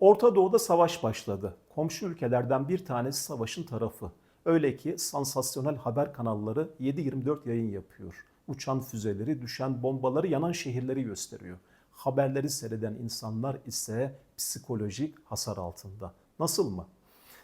Orta Doğu'da savaş başladı. Komşu ülkelerden bir tanesi savaşın tarafı. Öyle ki sansasyonel haber kanalları 7-24 yayın yapıyor. Uçan füzeleri, düşen bombaları, yanan şehirleri gösteriyor. Haberleri seyreden insanlar ise psikolojik hasar altında. Nasıl mı?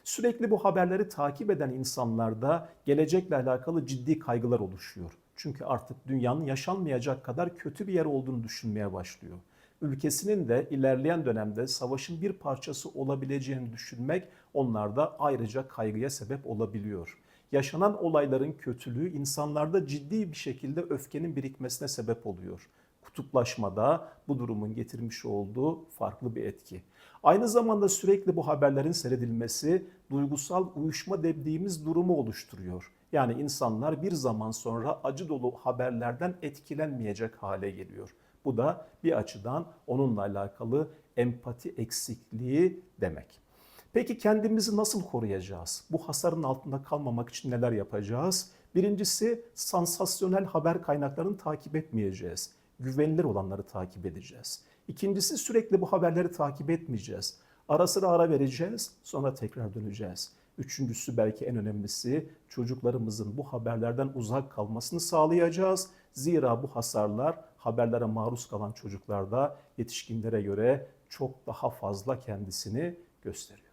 Sürekli bu haberleri takip eden insanlarda gelecekle alakalı ciddi kaygılar oluşuyor. Çünkü artık dünyanın yaşanmayacak kadar kötü bir yer olduğunu düşünmeye başlıyor. Ülkesinin de ilerleyen dönemde savaşın bir parçası olabileceğini düşünmek onlarda ayrıca kaygıya sebep olabiliyor. Yaşanan olayların kötülüğü insanlarda ciddi bir şekilde öfkenin birikmesine sebep oluyor kutuplaşmada bu durumun getirmiş olduğu farklı bir etki. Aynı zamanda sürekli bu haberlerin seyredilmesi duygusal uyuşma dediğimiz durumu oluşturuyor. Yani insanlar bir zaman sonra acı dolu haberlerden etkilenmeyecek hale geliyor. Bu da bir açıdan onunla alakalı empati eksikliği demek. Peki kendimizi nasıl koruyacağız? Bu hasarın altında kalmamak için neler yapacağız? Birincisi sansasyonel haber kaynaklarını takip etmeyeceğiz güvenilir olanları takip edeceğiz. İkincisi sürekli bu haberleri takip etmeyeceğiz. Ara sıra ara vereceğiz, sonra tekrar döneceğiz. Üçüncüsü belki en önemlisi çocuklarımızın bu haberlerden uzak kalmasını sağlayacağız. Zira bu hasarlar haberlere maruz kalan çocuklarda yetişkinlere göre çok daha fazla kendisini gösteriyor.